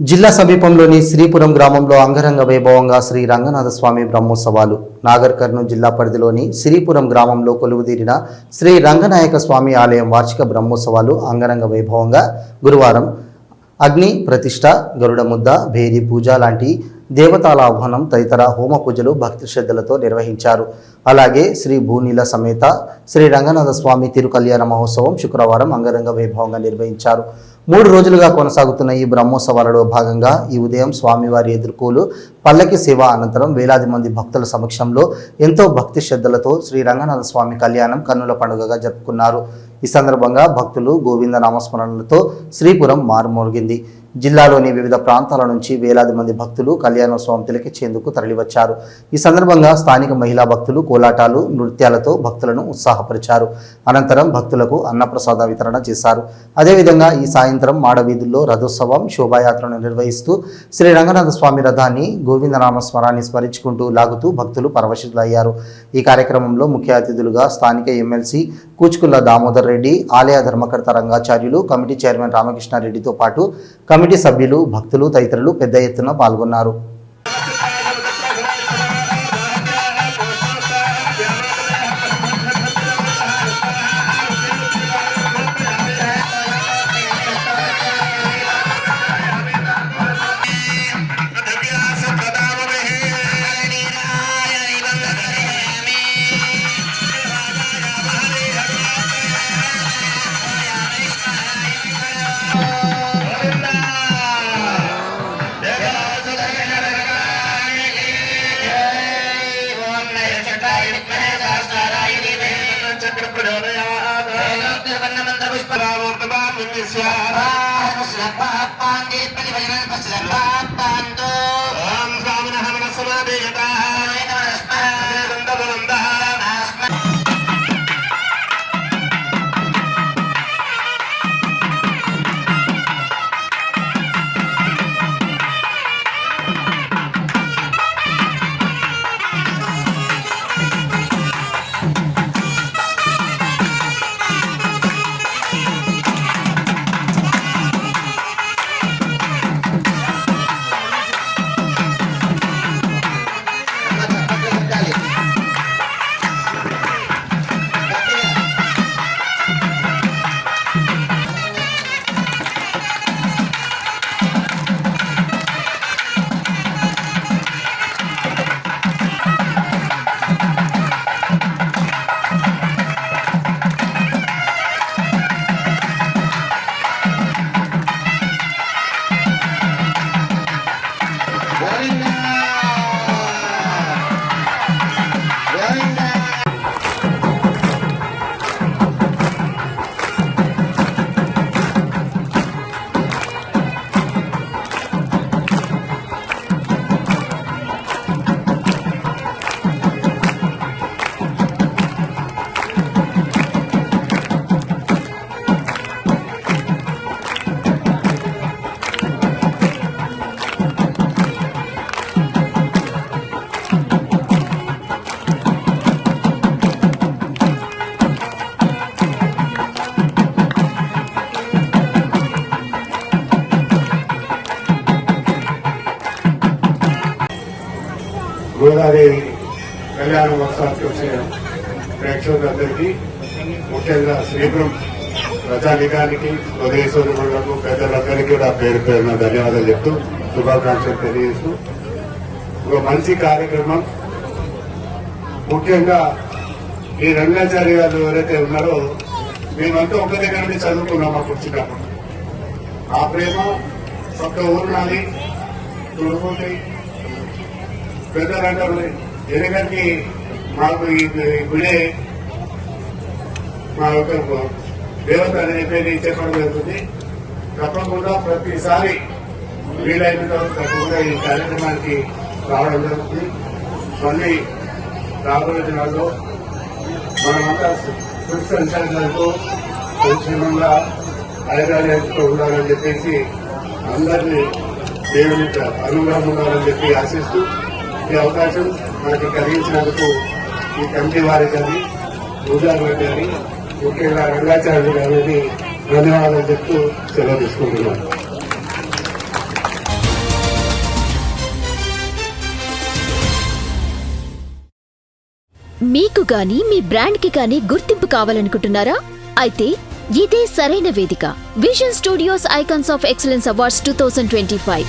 జిల్లా సమీపంలోని శ్రీపురం గ్రామంలో అంగరంగ వైభవంగా శ్రీ రంగనాథ స్వామి బ్రహ్మోత్సవాలు నాగర్ కర్నూలు జిల్లా పరిధిలోని శ్రీపురం గ్రామంలో కొలువుదీరిన శ్రీ రంగనాయక స్వామి ఆలయం వార్షిక బ్రహ్మోత్సవాలు అంగరంగ వైభవంగా గురువారం అగ్ని ప్రతిష్ట గరుడ ముద్ద భేరి పూజ లాంటి దేవతాల ఆహ్వానం తదితర హోమ పూజలు భక్తి శ్రద్ధలతో నిర్వహించారు. అలాగే శ్రీ భూనీల సమేత శ్రీ రంగనాథ స్వామి తిరుకల్యాణ మహోత్సవం శుక్రవారం అంగరంగ వైభవంగా నిర్వహించారు. మూడు రోజులుగా కొనసాగుతున్న ఈ బ్రహ్మోత్సవాలలో భాగంగా ఈ ఉదయం స్వామివారి ఎదుర్కోలు పల్లకి సేవ అనంతరం వేలాది మంది భక్తుల సమక్షంలో ఎంతో భక్తి శ్రద్ధలతో శ్రీ రంగనాథ స్వామి కళ్యాణం కన్నుల పండుగగా జరుపుకున్నారు. ఈ సందర్భంగా భక్తులు గోవింద నామస్మరణలతో శ్రీపురం మారుమోగింది జిల్లాలోని వివిధ ప్రాంతాల నుంచి వేలాది మంది భక్తులు కళ్యాణోత్సవం తిలకించేందుకు తరలివచ్చారు. ఈ సందర్భంగా స్థానిక మహిళా భక్తులు కోలాటాలు నృత్యాలతో భక్తులను ఉత్సాహపరిచారు. అనంతరం భక్తులకు అన్నప్రసాద వితరణ చేశారు. అదేవిధంగా ఈ సాయంత్రం మాడవీధుల్లో రథోత్సవం శోభాయాత్రను నిర్వహిస్తూ శ్రీ రంగనాథ స్వామి రథాన్ని గోవిందనామస్మరాన్ని స్మరించుకుంటూ లాగుతూ భక్తులు పరవశులయ్యారు. ఈ కార్యక్రమంలో ముఖ్య అతిథులుగా స్థానిక ఎమ్మెల్సీ కూచుకుల్ల దామోదర్ రెడ్డి ఆలయ ధర్మకర్త రంగాచార్యులు కమిటీ చైర్మన్ రామకృష్ణారెడ్డితో పాటు కమిటీ సభ్యులు భక్తులు తదితరులు పెద్ద ఎత్తున పాల్గొన్నారు. ोऽहं स्वामिनः मनः समादेयताः గోదాదేవి కళ్యాణ మహోత్సవానికి వచ్చిన ప్రేక్షకులందరికీ ముఖ్యంగా శ్రీపురం ప్రజానికానికి ఉదయ సోదరులకు పెద్దలందరికీ కూడా పేరు పేరున ధన్యవాదాలు చెప్తూ శుభాకాంక్షలు తెలియజేస్తూ ఒక మంచి కార్యక్రమం. ముఖ్యంగా ఈ రంగాచారి గారు ఎవరైతే ఉన్నారో మేమంతా ఒక దగ్గర నుండి చదువుకున్నాం అప్పుడు చిన్నప్పుడు. ఆ ప్రేమ ఒక్క ఊరునాది పెద్దలు అంటారు ఎందుకంటే మాకు ఇప్పుడే మా యొక్క దేవత అనే పేరు చెప్పడం జరుగుతుంది. తప్పకుండా ప్రతిసారి వీలైన తప్పకుండా ఈ కార్యక్రమానికి రావడం జరుగుతుంది. మళ్ళీ రాబోయే దినాల్లో మనమంతా సుఖ సంచాలకులతో సంక్షేమంగా ఆయుర్వేదంతో ఉండాలని చెప్పేసి అందరినీ దేవుని అనుగ్రహం ఉండాలని చెప్పి ఆశిస్తూ ఈ అవకాశం మనకి కలిగించినందుకు ఈ కమిటీ వారి కానీ పూజారి గారి కానీ ముఖ్యంగా రంగాచార్యులు గారికి ధన్యవాదాలు చెప్తూ సెలవు తీసుకుంటున్నాను మీకు గాని మీ బ్రాండ్కి గాని గుర్తింపు కావాలనుకుంటున్నారా? అయితే ఇదే సరైన వేదిక. Vision studios icons of excellence awards two thousand twenty five.